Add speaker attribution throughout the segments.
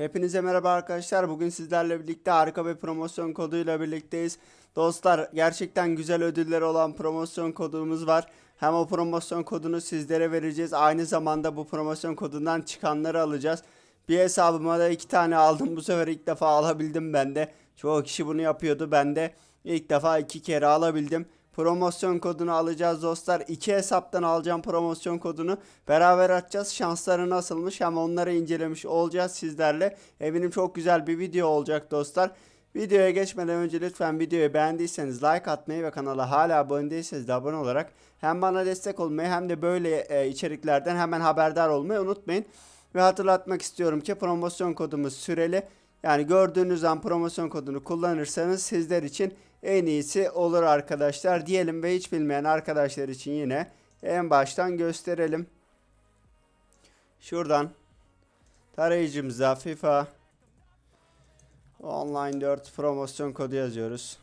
Speaker 1: Hepinize merhaba arkadaşlar. Bugün sizlerle birlikte harika bir promosyon koduyla birlikteyiz. Dostlar gerçekten güzel ödülleri olan promosyon kodumuz var. Hem o promosyon kodunu sizlere vereceğiz. Aynı zamanda bu promosyon kodundan çıkanları alacağız. Bir hesabıma da iki tane aldım. Bu sefer ilk defa alabildim ben de. Çoğu kişi bunu yapıyordu. Ben de ilk defa iki kere alabildim. Promosyon kodunu alacağız dostlar. İki hesaptan alacağım promosyon kodunu. Beraber açacağız. Şansları nasılmış hem onları incelemiş olacağız sizlerle. Eminim çok güzel bir video olacak dostlar. Videoya geçmeden önce lütfen videoyu beğendiyseniz like atmayı ve kanala hala abone değilseniz de abone olarak hem bana destek olmayı hem de böyle e, içeriklerden hemen haberdar olmayı unutmayın. Ve hatırlatmak istiyorum ki promosyon kodumuz süreli. Yani gördüğünüz an promosyon kodunu kullanırsanız sizler için en iyisi olur arkadaşlar diyelim ve hiç bilmeyen arkadaşlar için yine en baştan gösterelim. Şuradan tarayıcımıza FIFA Online 4 promosyon kodu yazıyoruz.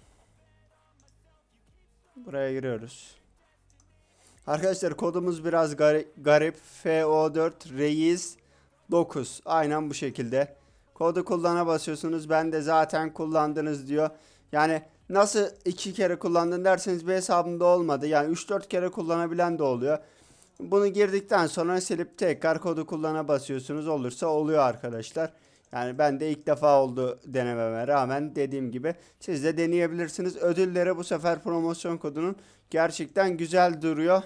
Speaker 1: Buraya giriyoruz. Arkadaşlar kodumuz biraz gari- garip. FO4 Reis 9. Aynen bu şekilde. Kodu kullana basıyorsunuz. Ben de zaten kullandınız diyor. Yani nasıl iki kere kullandın derseniz bir hesabımda olmadı. Yani 3-4 kere kullanabilen de oluyor. Bunu girdikten sonra silip tekrar kodu kullana basıyorsunuz. Olursa oluyor arkadaşlar. Yani ben de ilk defa oldu denememe rağmen dediğim gibi siz de deneyebilirsiniz. Ödülleri bu sefer promosyon kodunun gerçekten güzel duruyor.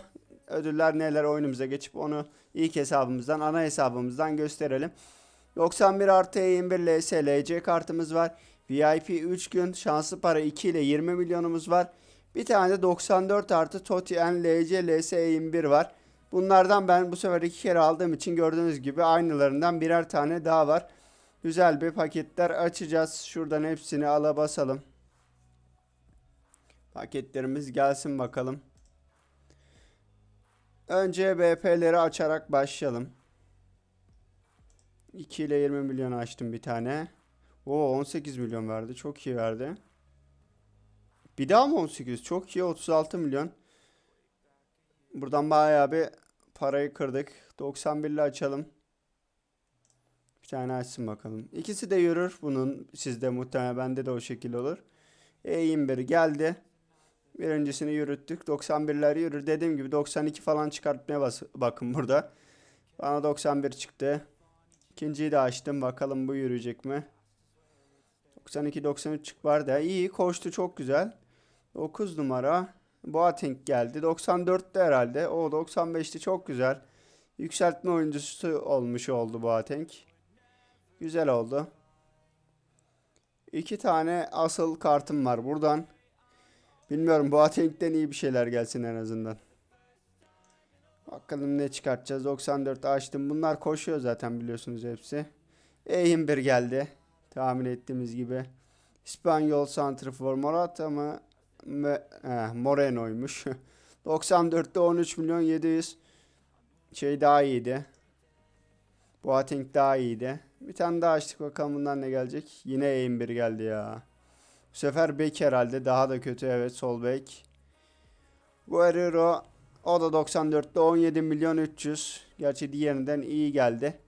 Speaker 1: Ödüller neler oyunumuza geçip onu ilk hesabımızdan ana hesabımızdan gösterelim. 91 artı E21 LS LC kartımız var. VIP 3 gün şanslı para 2 ile 20 milyonumuz var. Bir tane de 94 artı TOTI N LC LS E21 var. Bunlardan ben bu sefer iki kere aldığım için gördüğünüz gibi aynılarından birer tane daha var. Güzel bir paketler açacağız. Şuradan hepsini ala basalım. Paketlerimiz gelsin bakalım. Önce BP'leri açarak başlayalım. 2 ile 20 milyon açtım bir tane. Oo 18 milyon verdi. Çok iyi verdi. Bir daha mı 18? Çok iyi 36 milyon. Buradan bayağı bir parayı kırdık. 91 ile açalım. Bir tane açsın bakalım. İkisi de yürür bunun. Sizde muhtemelen bende de o şekilde olur. E21 geldi. Birincisini yürüttük. 91'ler yürür. Dediğim gibi 92 falan çıkartmaya bas bakın burada. Bana 91 çıktı. İkinciyi de açtım. Bakalım bu yürüyecek mi? 92-93 çık var da iyi koştu çok güzel. 9 numara Boateng geldi. 94'te herhalde. O 95'ti çok güzel. Yükseltme oyuncusu olmuş oldu Boateng. Güzel oldu. İki tane asıl kartım var buradan. Bilmiyorum Boateng'den iyi bir şeyler gelsin en azından. Bakalım ne çıkartacağız. 94 açtım. Bunlar koşuyor zaten biliyorsunuz hepsi. E21 geldi. Tahmin ettiğimiz gibi. İspanyol Santrifor Morata mı? Me- eh, Moreno'ymuş. 94'te 13 milyon 700. Şey daha iyiydi. Boateng daha iyiydi. Bir tane daha açtık bakalım bundan ne gelecek. Yine E21 geldi ya. Bu sefer bek herhalde. Daha da kötü evet sol bek. Guerrero o da 94'te 17 milyon 300. Gerçi diğerinden iyi geldi.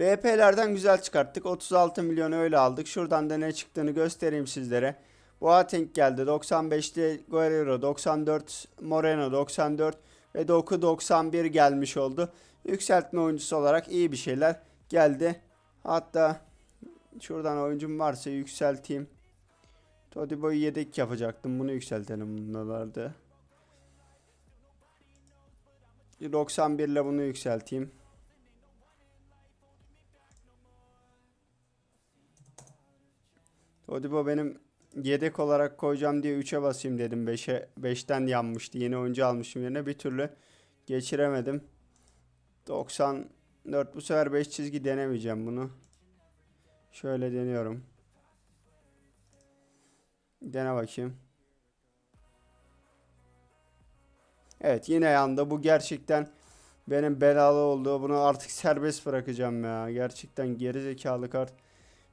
Speaker 1: BP'lerden güzel çıkarttık. 36 milyon öyle aldık. Şuradan da ne çıktığını göstereyim sizlere. Boateng geldi. 95'te Guerrero 94, Moreno 94 ve Doku 91 gelmiş oldu. Yükseltme oyuncusu olarak iyi bir şeyler geldi. Hatta şuradan oyuncum varsa yükselteyim. Todibo'yu yedek yapacaktım. Bunu yükseltelim bunlarda. 91 ile bunu yükselteyim. Todibo benim yedek olarak koyacağım diye 3'e basayım dedim. 5'e 5'ten yanmıştı. Yeni oyuncu almışım yerine bir türlü geçiremedim. 94 bu sefer 5 çizgi denemeyeceğim bunu. Şöyle deniyorum. Dene bakayım. Evet yine yandı. Bu gerçekten benim belalı olduğu. Bunu artık serbest bırakacağım ya. Gerçekten gerizekalı kart.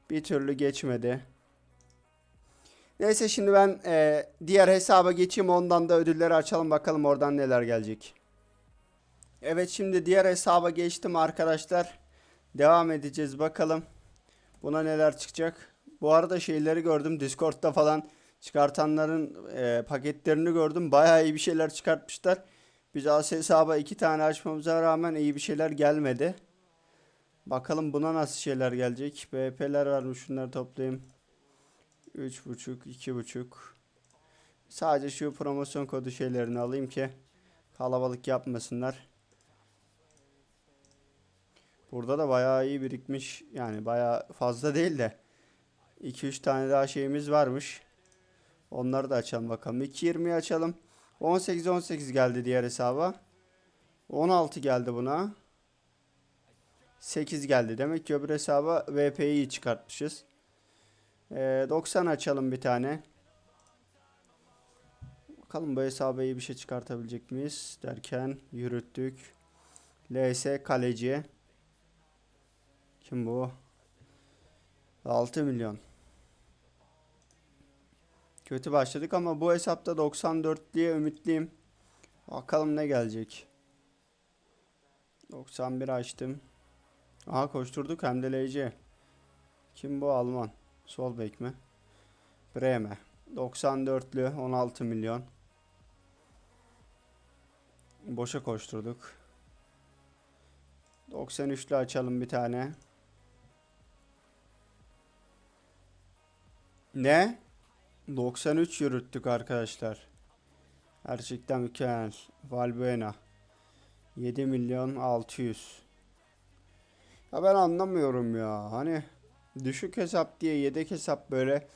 Speaker 1: Bir türlü geçmedi. Neyse şimdi ben e, diğer hesaba geçeyim. Ondan da ödülleri açalım bakalım oradan neler gelecek. Evet şimdi diğer hesaba geçtim arkadaşlar. Devam edeceğiz bakalım. Buna neler çıkacak. Bu arada şeyleri gördüm. Discord'da falan çıkartanların e, paketlerini gördüm. Bayağı iyi bir şeyler çıkartmışlar. Biz AS hesaba iki tane açmamıza rağmen iyi bir şeyler gelmedi. Bakalım buna nasıl şeyler gelecek. BP'ler varmış şunları toplayayım. 3.5 2.5 Sadece şu promosyon kodu şeylerini alayım ki kalabalık yapmasınlar. Burada da bayağı iyi birikmiş. Yani bayağı fazla değil de 2-3 tane daha şeyimiz varmış. Onları da açalım bakalım. 2.20'yi açalım. 18 18 geldi diğer hesaba. 16 geldi buna. 8 geldi. Demek ki öbür hesaba VP'yi çıkartmışız. Ee, 90 açalım bir tane. Bakalım bu hesaba iyi bir şey çıkartabilecek miyiz? Derken yürüttük. LS kaleci. Kim bu? 6 milyon. Kötü başladık ama bu hesapta 94 diye ümitliyim. Bakalım ne gelecek. 91 açtım. Aha koşturduk hem de LC. Kim bu Alman? Sol bek mi? Breme. 94'lü 16 milyon. Boşa koşturduk. 93'lü açalım bir tane. Ne? 93 yürüttük arkadaşlar. Gerçekten mükemmel. Valbuena. 7 milyon 600. Ya ben anlamıyorum ya. Hani düşük hesap diye yedek hesap böyle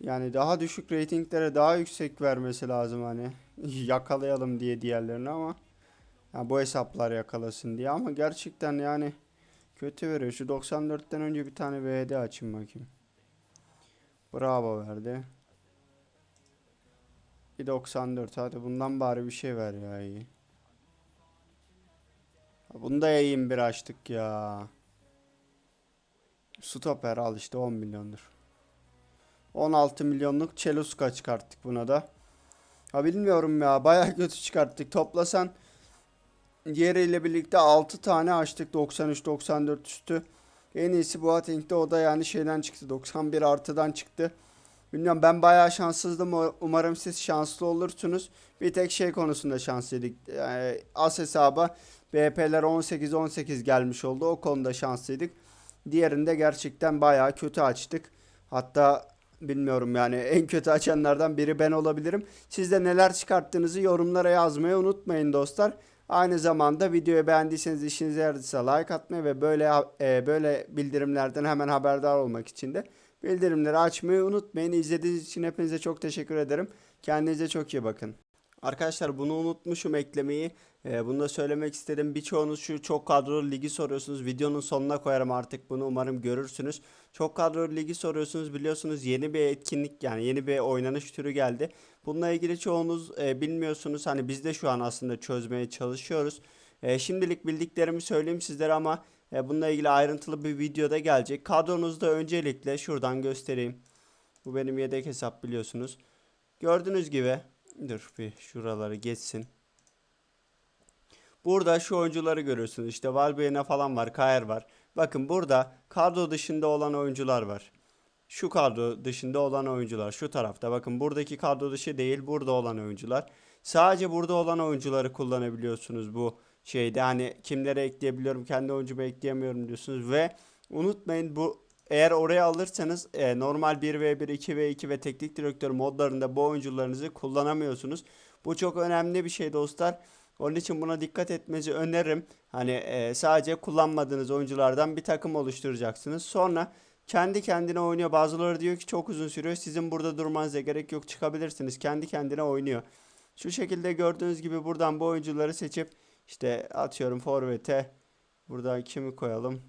Speaker 1: yani daha düşük reytinglere daha yüksek vermesi lazım hani. Yakalayalım diye diğerlerini ama ya bu hesaplar yakalasın diye ama gerçekten yani kötü veriyor. Şu 94'ten önce bir tane VD açayım bakayım. Bravo verdi. Bir 94 hadi bundan bari bir şey ver ya iyi. Bunu da yayın bir açtık ya. Stoper al işte 10 milyondur. 16 milyonluk Çeluska çıkarttık buna da. Ha bilmiyorum ya bayağı kötü çıkarttık. Toplasan diğeriyle birlikte 6 tane açtık 93-94 üstü. En iyisi Boateng'de o da yani şeyden çıktı 91 artıdan çıktı. Bilmiyorum ben bayağı şanssızdım. Umarım siz şanslı olursunuz. Bir tek şey konusunda şanslıydık. Yani as hesaba BP'ler 18-18 gelmiş oldu. O konuda şanslıydık. Diğerinde gerçekten bayağı kötü açtık. Hatta bilmiyorum yani en kötü açanlardan biri ben olabilirim. Siz de neler çıkarttığınızı yorumlara yazmayı unutmayın dostlar. Aynı zamanda videoyu beğendiyseniz işinize yaradıysa like atmayı ve böyle e, böyle bildirimlerden hemen haberdar olmak için de bildirimleri açmayı unutmayın. İzlediğiniz için hepinize çok teşekkür ederim. Kendinize çok iyi bakın. Arkadaşlar bunu unutmuşum eklemeyi. Ee, bunu da söylemek istedim. Birçoğunuz şu çok kadrolu ligi soruyorsunuz. Videonun sonuna koyarım artık bunu umarım görürsünüz. Çok kadrolu ligi soruyorsunuz. Biliyorsunuz yeni bir etkinlik yani yeni bir oynanış türü geldi. Bununla ilgili çoğunuz e, bilmiyorsunuz. Hani biz de şu an aslında çözmeye çalışıyoruz. E, şimdilik bildiklerimi söyleyeyim sizlere ama e, bununla ilgili ayrıntılı bir videoda gelecek. Kadronuzda öncelikle şuradan göstereyim. Bu benim yedek hesap biliyorsunuz. Gördüğünüz gibi dur bir şuraları geçsin. Burada şu oyuncuları görüyorsunuz. İşte Valbuena falan var, Kayer var. Bakın burada kadro dışında olan oyuncular var. Şu kadro dışında olan oyuncular şu tarafta. Bakın buradaki kadro dışı değil, burada olan oyuncular. Sadece burada olan oyuncuları kullanabiliyorsunuz bu şeyde. Hani kimlere ekleyebiliyorum, kendi oyuncumu ekleyemiyorum diyorsunuz ve unutmayın bu eğer oraya alırsanız e, normal 1v1, 2v2 ve teknik direktör modlarında bu oyuncularınızı kullanamıyorsunuz. Bu çok önemli bir şey dostlar. Onun için buna dikkat etmenizi öneririm. Hani e, sadece kullanmadığınız oyunculardan bir takım oluşturacaksınız. Sonra kendi kendine oynuyor. Bazıları diyor ki çok uzun sürüyor. Sizin burada durmanıza gerek yok. Çıkabilirsiniz. Kendi kendine oynuyor. Şu şekilde gördüğünüz gibi buradan bu oyuncuları seçip işte atıyorum forvete buradan kimi koyalım?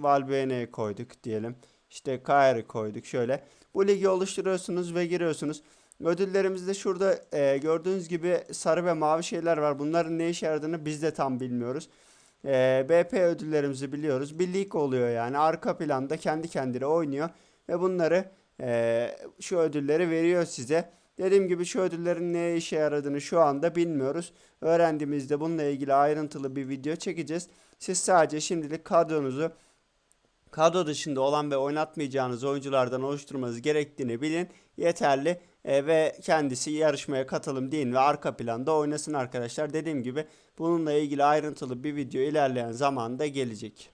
Speaker 1: Valbuena'yı koyduk diyelim. İşte Kair'i koyduk şöyle. Bu ligi oluşturuyorsunuz ve giriyorsunuz. Ödüllerimizde şurada e, gördüğünüz gibi sarı ve mavi şeyler var. Bunların ne işe yaradığını biz de tam bilmiyoruz. E, BP ödüllerimizi biliyoruz. Bir lig oluyor yani. Arka planda kendi kendine oynuyor. Ve bunları e, şu ödülleri veriyor size. Dediğim gibi şu ödüllerin ne işe yaradığını şu anda bilmiyoruz. Öğrendiğimizde bununla ilgili ayrıntılı bir video çekeceğiz. Siz sadece şimdilik kadronuzu kadro dışında olan ve oynatmayacağınız oyunculardan oluşturmanız gerektiğini bilin. Yeterli E, ve kendisi yarışmaya katılım deyin ve arka planda oynasın arkadaşlar. Dediğim gibi bununla ilgili ayrıntılı bir video ilerleyen zamanda gelecek.